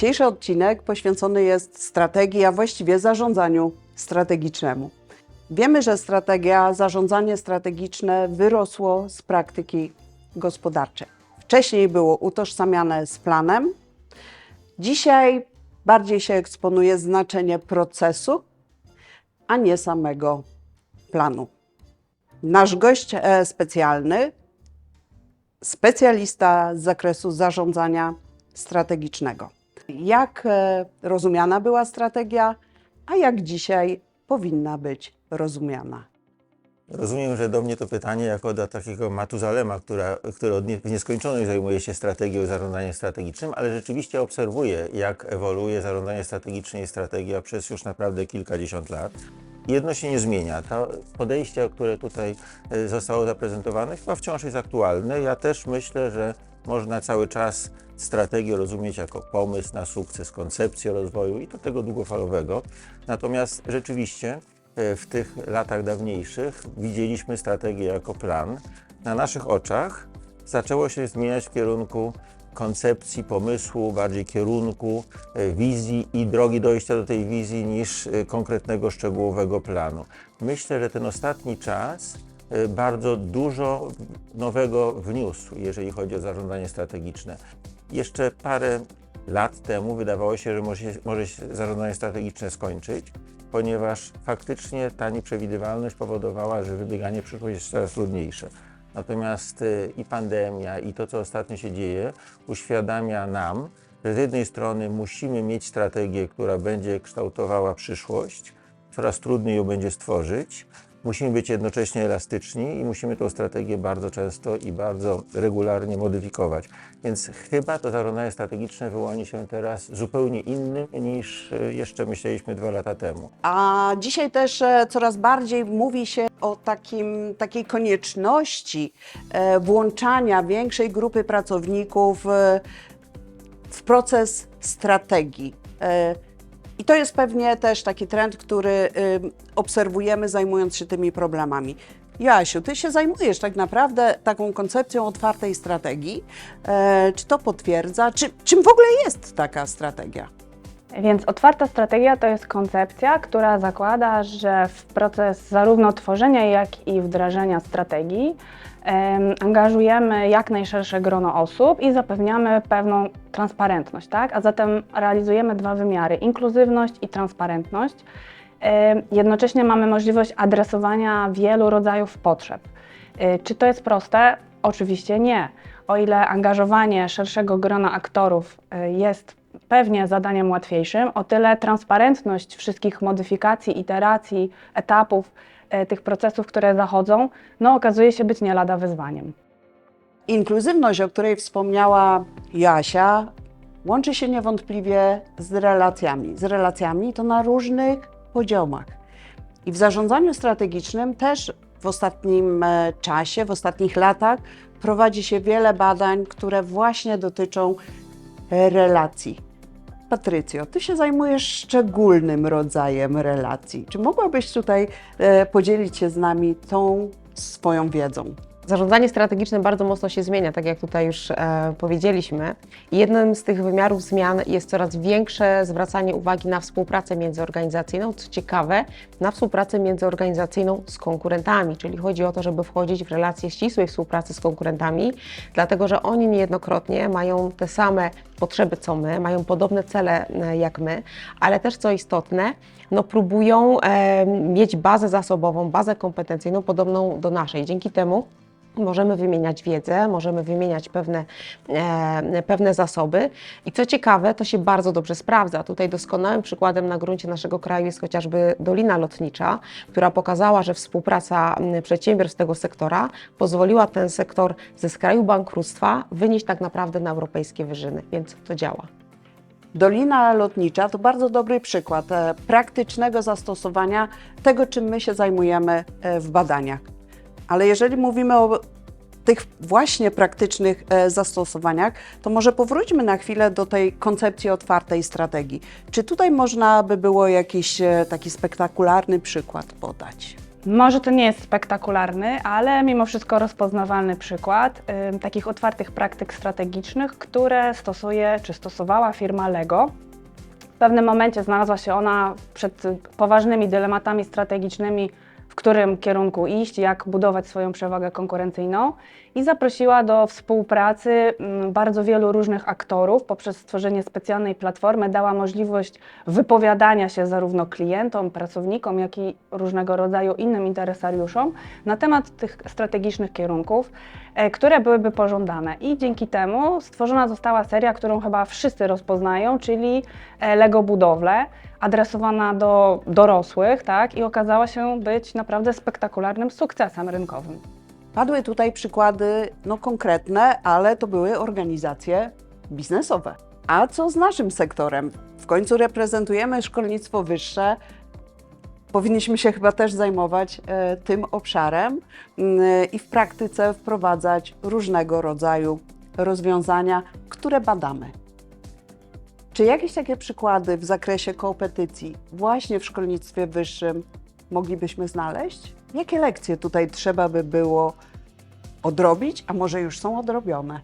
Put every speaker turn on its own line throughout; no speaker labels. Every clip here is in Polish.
Dzisiejszy odcinek poświęcony jest strategii, a właściwie zarządzaniu strategicznemu. Wiemy, że strategia, zarządzanie strategiczne wyrosło z praktyki gospodarczej. Wcześniej było utożsamiane z planem, dzisiaj bardziej się eksponuje znaczenie procesu, a nie samego planu. Nasz gość e, specjalny, specjalista z zakresu zarządzania strategicznego. Jak e, rozumiana była strategia, a jak dzisiaj powinna być rozumiana?
Rozumiem, że do mnie to pytanie jako do takiego Matuzalema, która, który od nie, w nieskończoność zajmuje się strategią zarządzaniem strategicznym, ale rzeczywiście obserwuję, jak ewoluuje zarządzanie strategiczne i strategia przez już naprawdę kilkadziesiąt lat. Jedno się nie zmienia. To podejście, które tutaj e, zostało zaprezentowane, chyba wciąż jest aktualne. Ja też myślę, że można cały czas strategię rozumieć jako pomysł na sukces, koncepcję rozwoju i to tego długofalowego. Natomiast rzeczywiście e, w tych latach dawniejszych widzieliśmy strategię jako plan. Na naszych oczach zaczęło się zmieniać w kierunku koncepcji, pomysłu, bardziej kierunku, e, wizji i drogi dojścia do tej wizji niż e, konkretnego, szczegółowego planu. Myślę, że ten ostatni czas bardzo dużo nowego wniósł, jeżeli chodzi o zarządzanie strategiczne. Jeszcze parę lat temu wydawało się, że może się, może się zarządzanie strategiczne skończyć, ponieważ faktycznie ta nieprzewidywalność powodowała, że wybieganie przyszłość jest coraz trudniejsze. Natomiast y, i pandemia, i to, co ostatnio się dzieje, uświadamia nam, że z jednej strony musimy mieć strategię, która będzie kształtowała przyszłość, coraz trudniej ją będzie stworzyć. Musimy być jednocześnie elastyczni i musimy tę strategię bardzo często i bardzo regularnie modyfikować. Więc chyba to zarządzanie strategiczne wyłoni się teraz zupełnie innym niż y, jeszcze myśleliśmy dwa lata temu.
A dzisiaj też e, coraz bardziej mówi się o takim, takiej konieczności e, włączania większej grupy pracowników e, w proces strategii. I to jest pewnie też taki trend, który obserwujemy zajmując się tymi problemami. Joasiu, ty się zajmujesz tak naprawdę taką koncepcją otwartej strategii. E, Czy to potwierdza? Czy, czym w ogóle jest taka strategia?
Więc otwarta strategia to jest koncepcja, która zakłada, że w proces zarówno tworzenia, jak i wdrażania strategii em, angażujemy jak najszersze grono osób i zapewniamy pewną transparentność, tak? A zatem realizujemy dwa wymiary: inkluzywność i transparentność. Jednocześnie mamy możliwość adresowania wielu rodzajów potrzeb. Y, Czy to jest proste? Oczywiście nie. O ile angażowanie szerszego grona aktorów y, jest pewnie zadaniem łatwiejszym, o tyle transparentność wszystkich modyfikacji, iteracji, etapów y, tych procesów, które zachodzą, no okazuje się być nie lada wyzwaniem.
Inkluzywność, o której wspomniała Jasia, łączy się niewątpliwie z relacjami. Z relacjami to na różnych poziomach. I w zarządzaniu strategicznym też w ostatnim e, czasie, w ostatnich latach prowadzi się wiele badań, które właśnie dotyczą e, relacji. Patrycjo, ty się zajmujesz szczególnym rodzajem relacji. Czy mogłabyś tutaj e, podzielić się z nami tą swoją wiedzą?
Zarządzanie strategiczne bardzo mocno się zmienia, tak jak tutaj już e, powiedzieliśmy. Jednym z tych wymiarów zmian jest coraz większe zwracanie uwagi na współpracę międzyorganizacyjną, co ciekawe, na współpracę międzyorganizacyjną z konkurentami, czyli chodzi o to, żeby wchodzić w relacje ścisłej współpracy z konkurentami, dlatego że oni niejednokrotnie mają te same potrzeby co my, mają podobne cele e, jak my, ale też co istotne, no próbują e, mieć bazę zasobową, bazę kompetencyjną podobną do naszej. Dzięki temu Możemy wymieniać wiedzę, możemy wymieniać pewne, e, pewne zasoby i co ciekawe, to się bardzo dobrze sprawdza. Tutaj doskonałym przykładem na gruncie naszego kraju jest chociażby Dolina Lotnicza, która pokazała, że współpraca przedsiębiorstw tego sektora pozwoliła ten sektor ze skraju bankructwa wynieść tak naprawdę na europejskie wyżyny, więc to działa.
Dolina Lotnicza to bardzo dobry przykład e, praktycznego zastosowania tego, czym my się zajmujemy e, w badaniach. Ale jeżeli mówimy o tych właśnie praktycznych e, zastosowaniach, to może powróćmy na chwilę do tej koncepcji otwartej strategii. Czy tutaj można by było jakiś e, taki spektakularny przykład podać?
Może to nie jest spektakularny, ale mimo wszystko rozpoznawalny przykład ym, takich otwartych praktyk strategicznych, które stosuje czy stosowała firma Lego. W pewnym momencie znalazła się ona przed y, poważnymi dylematami strategicznymi, w którym kierunku iść, jak budować swoją przewagę konkurencyjną i zaprosiła do współpracy mm, bardzo wielu różnych aktorów. Poprzez stworzenie specjalnej platformy, dała możliwość wypowiadania się zarówno klientom, pracownikom, jak i różnego rodzaju innym interesariuszom na temat tych strategicznych kierunków, które byłyby pożądane. I dzięki temu stworzona została seria, którą chyba wszyscy rozpoznają, czyli e, Lego Budowle, adresowana do dorosłych, tak, i okazała się być naprawdę spektakularnym sukcesem rynkowym.
Padły tutaj przykłady no, konkretne, ale to były organizacje biznesowe. A co z naszym sektorem? W końcu reprezentujemy szkolnictwo wyższe. Powinniśmy się chyba też zajmować e, tym obszarem mm, i w praktyce wprowadzać różnego rodzaju rozwiązania, które badamy. Czy jakieś takie przykłady w zakresie kompetycji właśnie w szkolnictwie wyższym moglibyśmy znaleźć? Jakie lekcje tutaj trzeba by było odrobić, a może już są odrobione?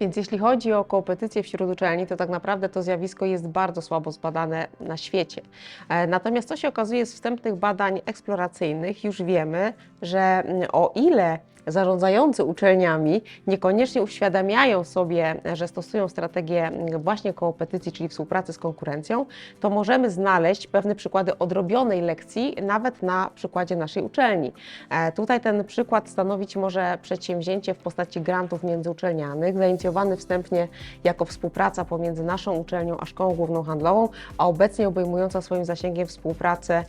Więc jeśli chodzi o kompetycje wśród uczelni, to tak naprawdę to zjawisko jest bardzo słabo zbadane na świecie. E, Natomiast co się okazuje z wstępnych badań eksploracyjnych, już wiemy, że mm, o ile zarządzający uczelniami niekoniecznie uświadamiają sobie, że stosują strategię właśnie kompetycji, czyli współpracy z konkurencją, to możemy znaleźć pewne przykłady odrobionej lekcji nawet na przykładzie naszej uczelni. E, Tutaj ten przykład stanowić może przedsięwzięcie w postaci grantów międzyuczelnianych, zainicjowany wstępnie jako współpraca pomiędzy naszą uczelnią a Szkołą Główną Handlową, a obecnie obejmująca swoim zasięgiem współpracę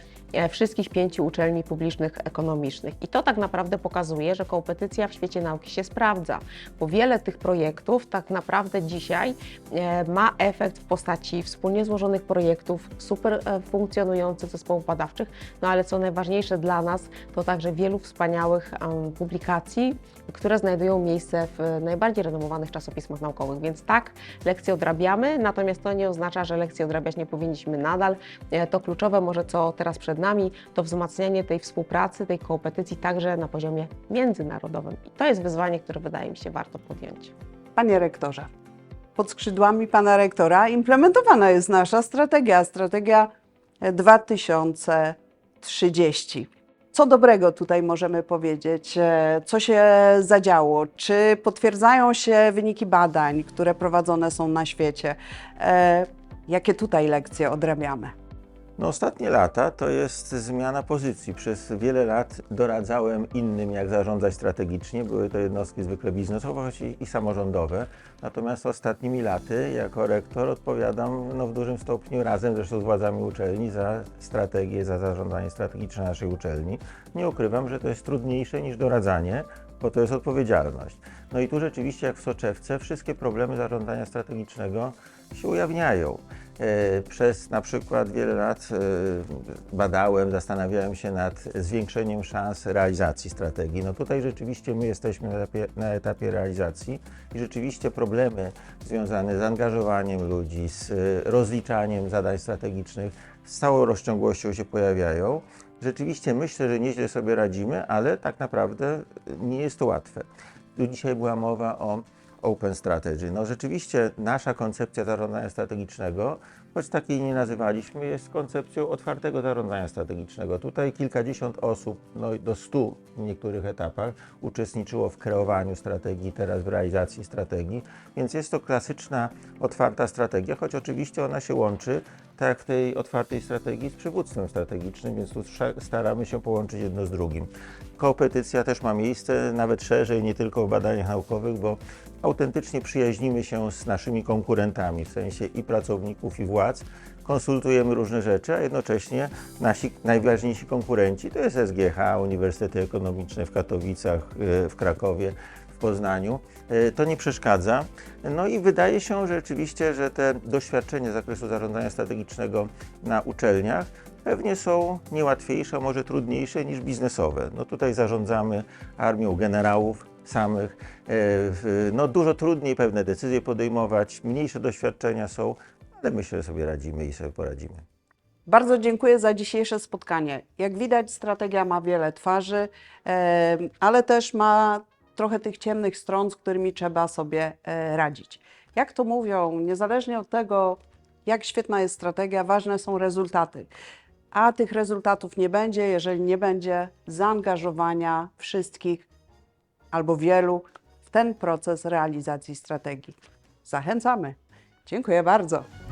wszystkich pięciu uczelni publicznych ekonomicznych. I to tak naprawdę pokazuje, że kompetycja w świecie nauki się sprawdza, bo wiele tych projektów tak naprawdę dzisiaj e, ma efekt w postaci wspólnie złożonych projektów, super e, funkcjonujących zespołów badawczych, no ale co najważniejsze dla nas, to także wielu wspaniałych publikacji, które znajdują miejsce w e, najbardziej renomowanych czasopismach naukowych. Więc tak, lekcje odrabiamy, natomiast to nie oznacza, że lekcje odrabiać nie powinniśmy nadal. E, To kluczowe może, co teraz przed nami, to wzmacnianie tej współpracy, tej kompetycji także na poziomie międzynarodowym. I to jest wyzwanie, które wydaje mi się warto podjąć.
Panie rektorze, pod skrzydłami pana rektora implementowana jest nasza strategia, strategia 2030. Co dobrego tutaj możemy powiedzieć? E, Co się zadziało? Czy potwierdzają się wyniki badań, które prowadzone są na świecie? E, Jakie tutaj lekcje odrabiamy?
No, ostatnie lata to jest zmiana pozycji. Przez wiele lat doradzałem innym, jak zarządzać strategicznie. Były to jednostki zwykle biznesowe choć i, i samorządowe. Natomiast ostatnimi laty, jako rektor, odpowiadam no, w dużym stopniu razem zresztą z władzami uczelni za strategię, za zarządzanie strategiczne naszej uczelni. Nie ukrywam, że to jest trudniejsze niż doradzanie, bo to jest odpowiedzialność. No i tu rzeczywiście, jak w soczewce, wszystkie problemy zarządzania strategicznego się ujawniają. E, Przez na przykład wiele lat e, badałem, zastanawiałem się nad zwiększeniem szans realizacji strategii. No tutaj rzeczywiście my jesteśmy na etapie, na etapie realizacji i rzeczywiście problemy związane z angażowaniem ludzi, z e, rozliczaniem zadań strategicznych z całą rozciągłością się pojawiają. Rzeczywiście myślę, że nieźle sobie radzimy, ale tak naprawdę nie jest to łatwe. Tu dzisiaj była mowa o Open Strategy. No rzeczywiście nasza koncepcja zarządzania strategicznego, choć takiej nie nazywaliśmy, jest koncepcją otwartego zarządzania strategicznego. Tutaj kilkadziesiąt osób, no do stu w niektórych etapach uczestniczyło w kreowaniu strategii, teraz w realizacji strategii, więc jest to klasyczna, otwarta strategia, choć oczywiście ona się łączy, tak w tej otwartej strategii, z przywództwem strategicznym, więc tu staramy się połączyć jedno z drugim. Kompetycja też ma miejsce, nawet szerzej, nie tylko w badaniach naukowych, bo autentycznie przyjaźnimy się z naszymi konkurentami, w sensie i pracowników, i władz. Konsultujemy różne rzeczy, a jednocześnie nasi najważniejsi konkurenci to jest SGH, Uniwersytety Ekonomiczne w Katowicach, y, w Krakowie, w Poznaniu. Y, To nie przeszkadza. No i wydaje się rzeczywiście, że te doświadczenia z zakresu zarządzania strategicznego na uczelniach pewnie są niełatwiejsze, a może trudniejsze niż biznesowe. No tutaj zarządzamy armią generałów samych. W- No dużo trudniej pewne decyzje podejmować, mniejsze doświadczenia są, ale myślę, że sobie radzimy i sobie poradzimy.
Bardzo dziękuję za dzisiejsze spotkanie. Jak widać, strategia ma wiele twarzy, ale też ma trochę tych ciemnych stron, z którymi trzeba sobie e, radzić. Jak to mówią, niezależnie od tego, jak świetna jest strategia, ważne są rezultaty. A tych rezultatów nie będzie, jeżeli nie będzie zaangażowania wszystkich albo wielu w ten proces realizacji strategii. Zachęcamy. Dziękuję bardzo.